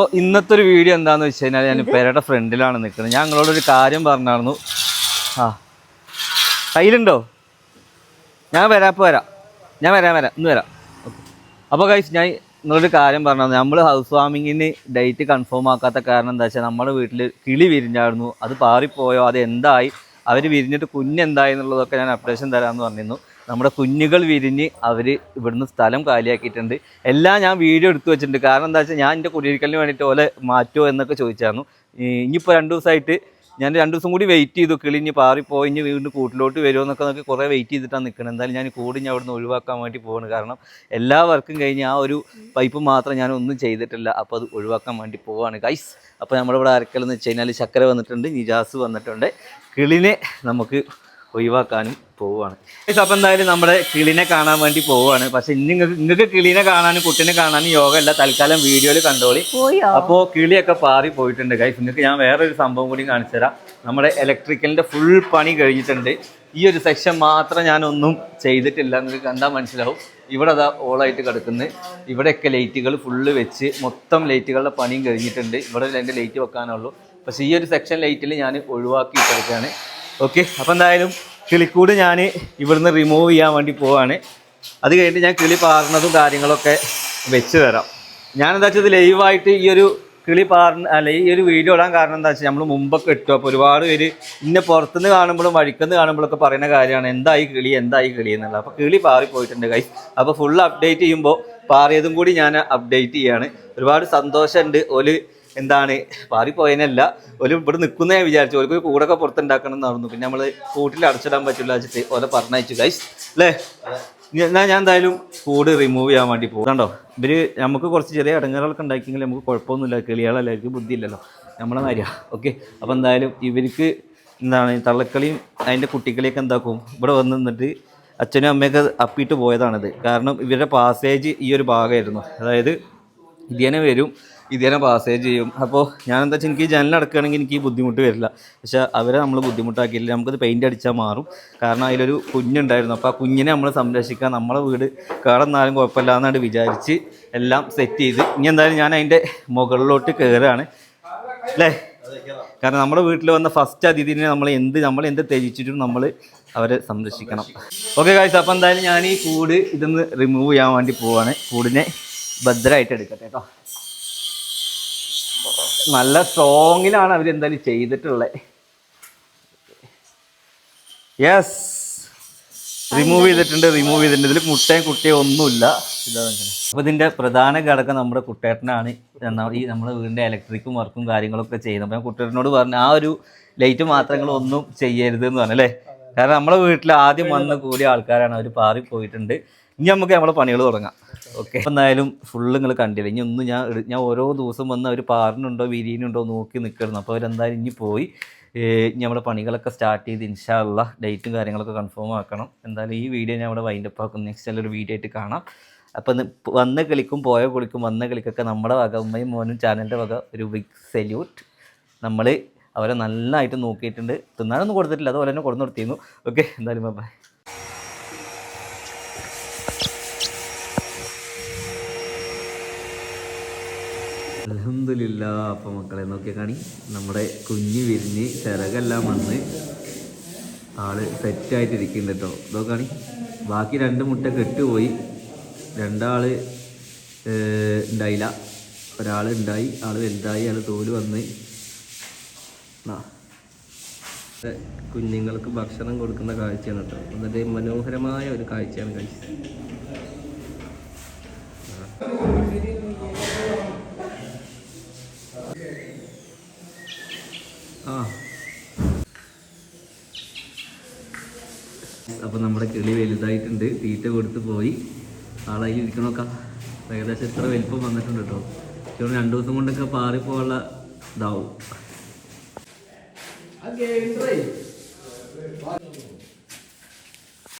അപ്പോൾ ഇന്നത്തെ ഒരു വീഡിയോ എന്താണെന്ന് വെച്ച് കഴിഞ്ഞാൽ ഞാൻ പേരയുടെ ഫ്രണ്ടിലാണ് നിൽക്കുന്നത്. ഞാൻ നിങ്ങളോടൊരു കാര്യം പറഞ്ഞായിരുന്നു. ആ. കയ്യിലുണ്ടോ? ഞാൻ വരാം വരാം. ഞാൻ വരാൻ വരാം. ഇന്ന് വരാം. ഓക്കെ. അപ്പോൾ കഴിച്ച് ഞാൻ നിങ്ങളൊരു കാര്യം പറഞ്ഞു നമ്മൾ ഹൗസ് വാമിങ്ങിന് ഡേറ്റ് കൺഫേം ആക്കാത്ത കാരണം എന്താ വെച്ചാൽ നമ്മുടെ വീട്ടിൽ കിളി വിരിഞ്ഞായിരുന്നു അത് പാറിപ്പോയോ? അത് എന്തായി? അവർ വിരിഞ്ഞിട്ട് കുഞ്ഞെന്തായി എന്നുള്ളതൊക്കെ ഞാൻ അപ്ഡേഷൻ തരാമെന്ന് പറഞ്ഞിരുന്നു. നമ്മുടെ കുഞ്ഞുകൾ വിരിഞ്ഞ് അവർ ഇവിടുന്ന് സ്ഥലം കാലിയാക്കിയിട്ടുണ്ട്. എല്ലാം ഞാൻ വീഡിയോ എടുത്തു വെച്ചിട്ടുണ്ട്. കാരണം എന്താ വെച്ചാൽ ഞാൻ എന്റെ കുടിയിരിക്കലിന് വേണ്ടിയിട്ട് ഓലെ മാറ്റുമോ എന്നൊക്കെ ചോദിച്ചായിരുന്നു. ഇനിയിപ്പോൾ രണ്ട് ദിവസമായിട്ട് ഞാൻ രണ്ട് ദിവസം കൂടി വെയിറ്റ് ചെയ്തു. കിളി ഇനി പാറിപ്പോയി ഇനി വീണ്ടും കൂട്ടിലോട്ട് വരുമോ എന്നൊക്കെ നോക്കി കുറേ വെയിറ്റ് ചെയ്തിട്ടാണ് നിൽക്കുന്നത് എന്തായാലും ഞാൻ കൂടി ഞാൻ അവിടുന്ന് ഒഴിവാക്കാൻ വേണ്ടി പോവാണ്. കാരണം എല്ലാ വർക്കും കഴിഞ്ഞ് ആ ഒരു പൈപ്പ് മാത്രം ഞാൻ ഒന്നും ചെയ്തിട്ടില്ല. അപ്പോൾ അത് ഒഴിവാക്കാൻ വേണ്ടി പോവാണ്. ഗൈസ് അപ്പോൾ നമ്മളിവിടെ അരക്കലെന്ന് വെച്ച് കഴിഞ്ഞാൽ ചക്കര വന്നിട്ടുണ്ട് നിജാസ് വന്നിട്ടുണ്ട്. കിളിനെ നമുക്ക് ഒഴിവാക്കാനും പോവുകയാണ്. അപ്പം എന്തായാലും നമ്മുടെ കിളിനെ കാണാൻ വേണ്ടി പോവുകയാണ്. പക്ഷെ ഇനി നിങ്ങൾക്ക് നിങ്ങൾക്ക് കിളിനെ കാണാനും കുട്ടിനെ കാണാനും യോഗ അല്ല തൽക്കാലം വീഡിയോയിൽ കണ്ടോളി. അപ്പോൾ കിളിയൊക്കെ പാറി പോയിട്ടുണ്ട്. ഗൈസ് നിങ്ങൾക്ക് ഞാൻ വേറൊരു സംഭവം കൂടി കാണിച്ചു തരാം. നമ്മുടെ ഇലക്ട്രിക്കലിന്റെ ഫുൾ പണി കഴിഞ്ഞിട്ടുണ്ട്. ഈ ഒരു സെക്ഷൻ മാത്രം ഞാനൊന്നും ചെയ്തിട്ടില്ല. നിങ്ങൾക്ക് കണ്ടാൽ മനസ്സിലാവും. ഇവിടെ അതാ ഓളായിട്ട് കിടക്കുന്നത് ഇവിടെയൊക്കെ ലൈറ്റുകൾ ഫുള്ള് വെച്ച് മൊത്തം ലൈറ്റുകളുടെ പണിയും കഴിഞ്ഞിട്ടുണ്ട്. ഇവിടെ എന്റെ ലൈറ്റ് വെക്കാനുള്ളൂ. പക്ഷേ ഈ ഒരു സെക്ഷൻ ലൈറ്റിൽ ഞാൻ ഒഴിവാക്കി കിടക്കുകയാണ് ഓക്കെ അപ്പോൾ എന്തായാലും കിളിക്കൂട് ഞാൻ ഇവിടുന്ന് റിമൂവ് ചെയ്യാൻ വേണ്ടി പോവാണ്. അത് കഴിഞ്ഞിട്ട് ഞാൻ കിളി പാറുന്നതും കാര്യങ്ങളൊക്കെ വെച്ച് തരാം. ഞാൻ എന്താ വെച്ചാൽ ലൈവായിട്ട് ഈ ഒരു കിളി പാറുന്ന അല്ല ഈ ഒരു വീഡിയോ ഇടാൻ കാരണം എന്താ വെച്ചാൽ നമ്മൾ മുമ്പൊക്കെ ഇട്ടു. അപ്പോൾ ഒരുപാട് പേര് ഇന്നെ പുറത്തുനിന്ന് കാണുമ്പോഴും വഴിക്കുന്ന് കാണുമ്പോഴൊക്കെ പറയുന്ന കാര്യമാണ് എന്തായി കിളി എന്തായി കിളി എന്നുള്ളത്. അപ്പോൾ കിളി പാറി പോയിട്ടുണ്ട് കൈ അപ്പോൾ ഫുൾ അപ്ഡേറ്റ് ചെയ്യുമ്പോൾ പാറിയതും കൂടി ഞാൻ അപ്ഡേറ്റ് ചെയ്യാണ്. ഒരുപാട് സന്തോഷമുണ്ട്. ഒരു എന്താണ്? പാറിപ്പോയതിനല്ല ഒരു ഇവിടെ നിൽക്കുന്ന ഞാൻ വിചാരിച്ചു. ഒരു കൂടൊക്കെ പുറത്തുണ്ടാക്കണം എന്നായിരുന്നു പിന്നെ നമ്മൾ കൂട്ടിൽ അടച്ചിടാൻ പറ്റില്ല വെച്ചിട്ട് ഓലെ പറഞ്ഞയച്ചു. ഗൈസ് അല്ലേ എന്നാൽ ഞാൻ എന്തായാലും കൂട് റിമൂവ് ചെയ്യാൻ വേണ്ടി പോകും. കണ്ടോ? ഇവർ നമുക്ക് കുറച്ച് ചെറിയ ഇടങ്ങളൊക്കെ ഉണ്ടാക്കിയെങ്കിൽ നമുക്ക് കുഴപ്പമൊന്നുമില്ല. കിളികളല്ല? അവർക്ക് ബുദ്ധി ഇല്ലല്ലോ നമ്മളെ മാര്യ ഓക്കെ അപ്പോൾ എന്തായാലും ഇവർക്ക് എന്താണ്? തള്ളക്കളിയും അതിന്റെ കുട്ടിക്കളിയൊക്കെ എന്താക്കും? ഇവിടെ വന്ന് നിന്നിട്ട് അച്ഛനും അമ്മയൊക്കെ അപ്പിയിട്ട് പോയതാണിത്. കാരണം ഇവരുടെ പാസേജ് ഈ ഒരു ഭാഗമായിരുന്നു. അതായത് ഇതിനെ വരും. ഇതിനെ പാസേജ് ചെയ്യും. അപ്പോൾ ഞാൻ എന്താ വെച്ചാൽ എനിക്ക് ജനൽ അടക്കുകയാണെങ്കിൽ എനിക്ക് ഈ ബുദ്ധിമുട്ട് വരില്ല. പക്ഷേ അവരെ നമ്മൾ ബുദ്ധിമുട്ടാക്കിയില്ല. നമുക്കത് പെയിന്റ് അടിച്ചാൽ മാറും. കാരണം അതിലൊരു കുഞ്ഞുണ്ടായിരുന്നു. അപ്പോൾ ആ കുഞ്ഞിനെ നമ്മൾ സംരക്ഷിക്കാൻ നമ്മളെ വീട് കടന്നാലും കുഴപ്പമില്ല എന്നാണ് വിചാരിച്ച് എല്ലാം സെറ്റ് ചെയ്ത് ഇനി എന്തായാലും ഞാൻ അതിന്റെ മുകളിലോട്ട് കയറുകയാണ് അല്ലേ? കാരണം നമ്മുടെ വീട്ടിൽ വന്ന ഫസ്റ്റ് അതിഥിനെ നമ്മൾ എന്ത് നമ്മൾ എന്ത് ത്യജിച്ചിട്ടും നമ്മൾ അവരെ സംരക്ഷിക്കണം. ഓക്കെ കാഴ്ച അപ്പം എന്തായാലും ഞാൻ ഈ കൂട് ഇതൊന്ന് റിമൂവ് ചെയ്യാൻ വേണ്ടി പോവാണ്. കൂടിനെ ഭദ്രമായിട്ട് എടുക്കട്ടെ കേട്ടോ നല്ല സ്ട്രോങ്ങിലാണ് അവർ എന്തായാലും ചെയ്തിട്ടുള്ളത് യെസ് റിമൂവ് ചെയ്തിട്ടുണ്ട് റിമൂവ് ചെയ്തിട്ടുണ്ട്. ഇതിൽ മുട്ടയും കുട്ടിയും ഒന്നുമില്ല. അപ്പോൾ ഇതിന്റെ പ്രധാന ഘടകം നമ്മുടെ കുട്ടേട്ടനാണ്. ഈ നമ്മുടെ വീടിന്റെ ഇലക്ട്രിക്കും വർക്കും കാര്യങ്ങളൊക്കെ ചെയ്യുന്നത്. അപ്പോൾ ഞാൻ കുട്ടേട്ടനോട് പറഞ്ഞു ആ ഒരു ലൈറ്റ് മാത്രങ്ങളൊന്നും ചെയ്യരുത് എന്ന് പറഞ്ഞു അല്ലേ? കാരണം നമ്മുടെ വീട്ടിൽ ആദ്യം വന്ന് കൂടിയ ആൾക്കാരാണ്. അവർ പാറി പോയിട്ടുണ്ട് ഇനി നമുക്ക് നമ്മളെ പണികൾ തുടങ്ങാം. ഓക്കെ. എന്തായാലും ഫുള്ള് നിങ്ങൾ കണ്ടില്ല? ഇനി ഒന്നും ഞാൻ ഞാൻ ഓരോ ദിവസം വന്ന് അവർ പാറിനുണ്ടോ വിരിയുന്നുണ്ടോ നോക്കി നിൽക്കണം അപ്പോൾ അവരെന്തായാലും ഇനി പോയി നമ്മുടെ പണികളൊക്കെ സ്റ്റാർട്ട് ചെയ്ത് ഇൻഷാല്ല ഡേറ്റും കാര്യങ്ങളൊക്കെ കൺഫേം ആക്കണം. എന്തായാലും ഈ വീഡിയോ ഞാൻ ഇവിടെ വൈൻഡപ്പ് ആക്കും. നെക്സ്റ്റ് നല്ലൊരു വീഡിയോ ആയിട്ട് കാണാം. അപ്പം വന്ന കളിക്കും പോയ കളിക്കും വന്ന കളിക്കൊക്കെ നമ്മുടെ വക ഉമ്മയും മോനും ചാനലിന്റെ വക ഒരു ബിഗ് സല്യൂട്ട് നമ്മൾ അവരെ നല്ലതായിട്ട് നോക്കിയിട്ടുണ്ട്. തിന്നാനൊന്നും കൊടുത്തിട്ടില്ല. അതുപോലെ തന്നെ കൊടുത്തു കൊടുത്തിരുന്നു. ഓക്കെ എന്തായാലും ബൈ അലഹമില്ല അപ്പൊ മക്കളെ നോക്കിയ കാണി. നമ്മുടെ കുഞ്ഞ് വിരിഞ്ഞ് ചിറകെല്ലാം വന്ന് ആൾ സെറ്റായിട്ടിരിക്കുന്നുണ്ട് കേട്ടോ ഇതോ കാണി. ബാക്കി രണ്ട് മുട്ട കെട്ടുപോയി. രണ്ടാൾ ഉണ്ടായില്ല ഒരാൾ ഉണ്ടായി ആൾ വലുതായി ആൾ തോൽ വന്ന്. കുഞ്ഞുങ്ങൾക്ക് ഭക്ഷണം കൊടുക്കുന്ന കാഴ്ചയാണ് കേട്ടോ എന്നിട്ട് മനോഹരമായ ഒരു കാഴ്ചയാണ് കഴിച്ചത് ആ അപ്പോൾ നമ്മുടെ കിളി വലുതായിട്ടുണ്ട്. തീറ്റ കൊടുത്ത് പോയി. ആളായി ഇരിക്കണൊക്കെ ഏകദേശം എത്ര വലിപ്പം വന്നിട്ടുണ്ട് കേട്ടോ ചിലപ്പോൾ രണ്ട് ദിവസം കൊണ്ടൊക്കെ പാറിപ്പോകാനുള്ള ഇതാവും.